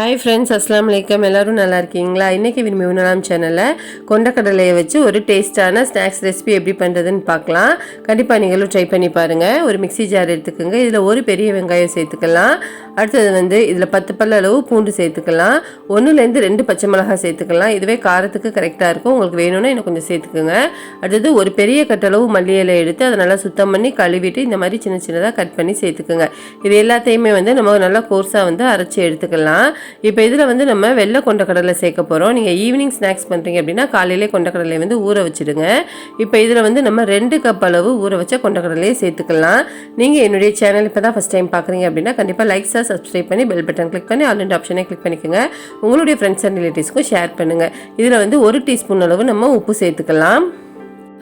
Hi friends அஸ்லாம் வலைக்கம் எல்லோரும் நல்லா இருக்கீங்களா? இன்றைக்கி விரும்பி உணலாம் சேனலில் கொண்டக்கடலையை வச்சு ஒரு டேஸ்ட்டான ஸ்நாக்ஸ் ரெசிபி எப்படி பண்ணுறதுன்னு பார்க்கலாம். கண்டிப்பாக நீங்களும் ட்ரை பண்ணி பாருங்கள் ஒரு மிக்ஸி ஜார் எடுத்துக்கோங்க. இதில் ஒரு பெரிய வெங்காயம் சேர்த்துக்கலாம். அடுத்தது வந்து இதில் பத்து பல்ல அளவு பூண்டு சேர்த்துக்கலாம். ஒன்றுலேருந்து ரெண்டு பச்சை மிளகாய் சேர்த்துக்கலாம். இதுவே காரத்துக்கு கரெக்டாக இருக்கும். உங்களுக்கு வேணும்னா இன்னும் கொஞ்சம் சேர்த்துக்குங்க. அடுத்தது ஒரு பெரிய கட்டளவு மல்லி இலை எடுத்து அதை நல்லா சுத்தம் பண்ணி கழுவிட்டு இந்த மாதிரி சின்ன சின்னதாக கட் பண்ணி சேர்த்துக்குங்க. இது எல்லாத்தையுமே வந்து நம்ம நல்லா கோர்ஸாக வந்து அரைச்சி எடுத்துக்கலாம். இப்போ இதில் வந்து நம்ம வெள்ளை கொண்டக்கடலை சேர்க்க போகிறோம். நீங்கள் ஈவினிங் ஸ்நாக்ஸ் பண்ணுறீங்க அப்படின்னா காலையிலே கொண்டக்கடலை வந்து ஊற வச்சுடுங்க. இப்போ இதில் வந்து நம்ம ரெண்டு கப் அளவு ஊற வச்ச கொண்டக்கடலையே சேர்த்துக்கலாம். நீங்கள் என்னுடைய சேனல் இப்போ தான் ஃபஸ்ட் டைம் பார்க்குறீங்க அப்படின்னா கண்டிப்பாக லைக்ஸாக சப்ஸ்கிரைப் பண்ணி பெல் பட்டன் கிளிக் பண்ணி ஆல் ஆப்ஷனே கிளிக் பண்ணிக்கோங்க. உங்களுடைய ஃப்ரெண்ட்ஸ் அண்ட் ரிலேட்டிவ்ஸ்க்கும் ஷேர் பண்ணுங்கள் இதில் வந்து ஒரு டீஸ்பூன் அளவு நம்ம உப்பு சேர்த்துக்கலாம்.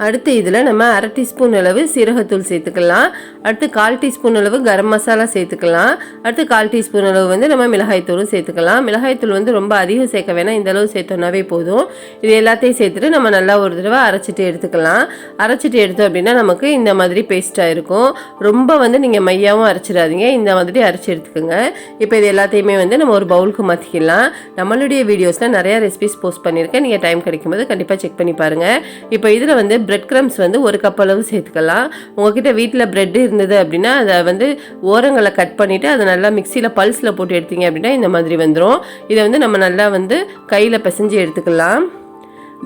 அடுத்து இதில் நம்ம அரை டீஸ்பூன் அளவு சீரகத்தூள் சேர்த்துக்கலாம். அடுத்து கால் டீஸ்பூன் அளவு கரம் மசாலா சேர்த்துக்கலாம். அடுத்து கால் டீஸ்பூன் அளவு வந்து நம்ம மிளகாய்த்தூளும் சேர்த்துக்கலாம். மிளகாய்த்தூள் வந்து ரொம்ப அதிகம் சேர்க்க வேணாம். இந்த அளவு சேர்த்தோன்னாவே போதும். இது எல்லாத்தையும் சேர்த்துட்டு நம்ம நல்லா ஒரு தடவை அரைச்சிட்டு எடுத்துக்கலாம். அரைச்சிட்டு எடுத்தோம் அப்படின்னா நமக்கு இந்த மாதிரி பேஸ்ட்டாக இருக்கும். ரொம்ப வந்து நீங்கள் மையாவும் அரைச்சிடாதீங்க. இந்த மாதிரி அரைச்சி எடுத்துக்கோங்க. இப்போ இது எல்லாத்தையுமே வந்து நம்ம ஒரு பவுலுக்கு மாற்றிக்கலாம் நம்மளுடைய வீடியோஸில் நிறையா ரெசிபிஸ் போஸ்ட் பண்ணியிருக்கேன். நீங்கள் டைம் கிடைக்கும்போது கண்டிப்பாக செக் பண்ணி பாருங்கள் இப்போ இதில் வந்து பிரெட் க்ரம்ஸ் வந்து ஒரு கப் அளவு சேர்த்துக்கலாம். உங்ககிட்ட வீட்டில் பிரெட் இருந்தது அப்படின்னா அதை வந்து ஓரங்களை கட் பண்ணிவிட்டு அதை நல்லா மிக்சியில் பல்ஸில் போட்டு எடுத்தீங்க அப்படின்னா இந்த மாதிரி வந்துடும் இதை வந்து நம்ம நல்லா வந்து கையில் பிசைஞ்சு எடுத்துக்கலாம்.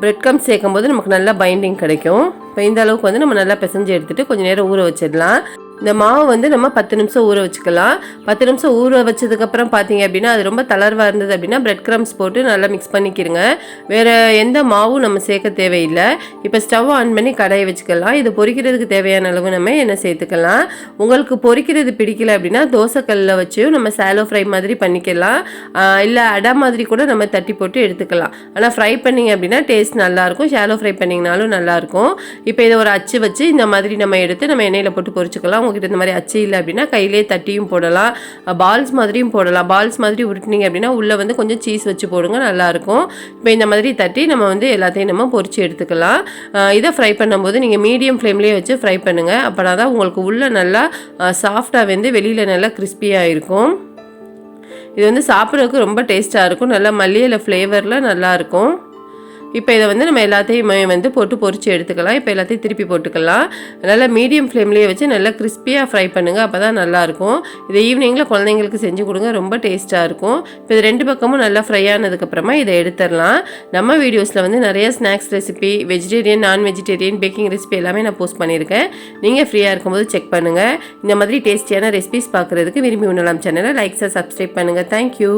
பிரெட் கம் சேர்க்கும் போது நமக்கு நல்லா பைண்டிங் கிடைக்கும். இப்போ இந்த அளவுக்கு வந்து நம்ம நல்லா பிசைஞ்சு எடுத்துகிட்டு கொஞ்சம் நேரம் ஊற வச்சிடலாம். இந்த மாவு வந்து நம்ம பத்து நிமிஷம் ஊற வச்சுக்கலாம். பத்து நிமிஷம் ஊற வச்சதுக்கப்புறம் பார்த்தீங்க அப்படின்னா அது ரொம்ப தளர்வாக இருந்தது அப்படின்னா பிரெட் க்ரம்ஸ் போட்டு நல்லா மிக்ஸ் பண்ணிக்கிருங்க. வேறு எந்த மாவும் நம்ம சேர்க்க தேவையில்லை. இப்போ ஸ்டவ் ஆன் பண்ணி கடாயை வச்சுக்கலாம். இது பொரிக்கிறதுக்கு தேவையான அளவு நம்ம எண்ணெய் சேர்த்துக்கலாம். உங்களுக்கு பொரிக்கிறது பிடிக்கல அப்படின்னா தோசைக்கல்லில் வச்சும் நம்ம சேலோ ஃப்ரை மாதிரி பண்ணிக்கலாம். இல்லை அடை மாதிரி கூட நம்ம தட்டி போட்டு எடுத்துக்கலாம். ஆனால் ஃப்ரை பண்ணிங்க அப்படின்னா டேஸ்ட் நல்லாயிருக்கும் ஷாலோ ஃப்ரை பண்ணிங்கனாலும் நல்லாயிருக்கும் இப்போ இதை ஒரு அச்சு வச்சு இந்த மாதிரி நம்ம எடுத்து நம்ம எண்ணெயில் போட்டு பொரிச்சுக்கலாம். உங்ககிட்ட இந்த மாதிரி அச்சு இல்லை அப்படின்னா கையிலே தட்டியும் போடலாம். பால்ஸ் மாதிரியும் போடலாம். பால்ஸ் மாதிரி உருட்டினீங்க அப்படின்னா உள்ளே வந்து கொஞ்சம் சீஸ் வச்சு போடுங்க நல்லாயிருக்கும். இப்போ இந்த மாதிரி தட்டி நம்ம வந்து எல்லாத்தையும் நம்ம பொறிச்சு எடுத்துக்கலாம். இதை ஃப்ரை பண்ணும்போது நீங்கள் மீடியம் ஃப்ளேம்லேயே வச்சு ஃப்ரை பண்ணுங்கள் அப்போனா தான் உங்களுக்கு உள்ளே நல்லா சாஃப்டாக வந்து வெளியில் நல்லா கிறிஸ்பியாக இருக்கும். இது வந்து சாப்பிட்றதுக்கு ரொம்ப டேஸ்ட்டாக இருக்கும். நல்லா மல்லியில் ஃப்ளேவரில் நல்லாயிருக்கும் இப்போ இதை வந்து நம்ம எல்லாத்தையுமே வந்து போட்டு பொறிச்சு எடுத்துக்கலாம். இப்போ எல்லாத்தையும் திருப்பி போட்டுக்கலாம். நல்லா மீடியம் ஃப்ளேம்லேயே வச்சு நல்லா கிறிஸ்பியாக ஃப்ரை பண்ணுங்கள் அப்போ தான் நல்லாயிருக்கும். இதை ஈவினிங்கில் குழந்தைங்களுக்கு செஞ்சு கொடுங்க. ரொம்ப டேஸ்ட்டாக இருக்கும். இப்போ இது ரெண்டு பக்கமும் நல்லா ஃப்ரை ஆனதுக்கப்புறமா இதை எடுத்துடலாம். நம்ம வீடியோஸில் வந்து நிறைய snacks recipe vegetarian non vegetarian baking recipe எல்லாமே நான் போஸ்ட் பண்ணியிருக்கேன். நீங்கள் ஃப்ரீயாக இருக்கும்போது செக் பண்ணுங்கள் இந்த மாதிரி டேஸ்டியான ரெசிபிஸ் பார்க்குறதுக்கு விரும்பி உண்ணலாம் சேனலை லைக்ஸை சப்ஸ்கிரைப் பண்ணுங்கள் தேங்க்யூ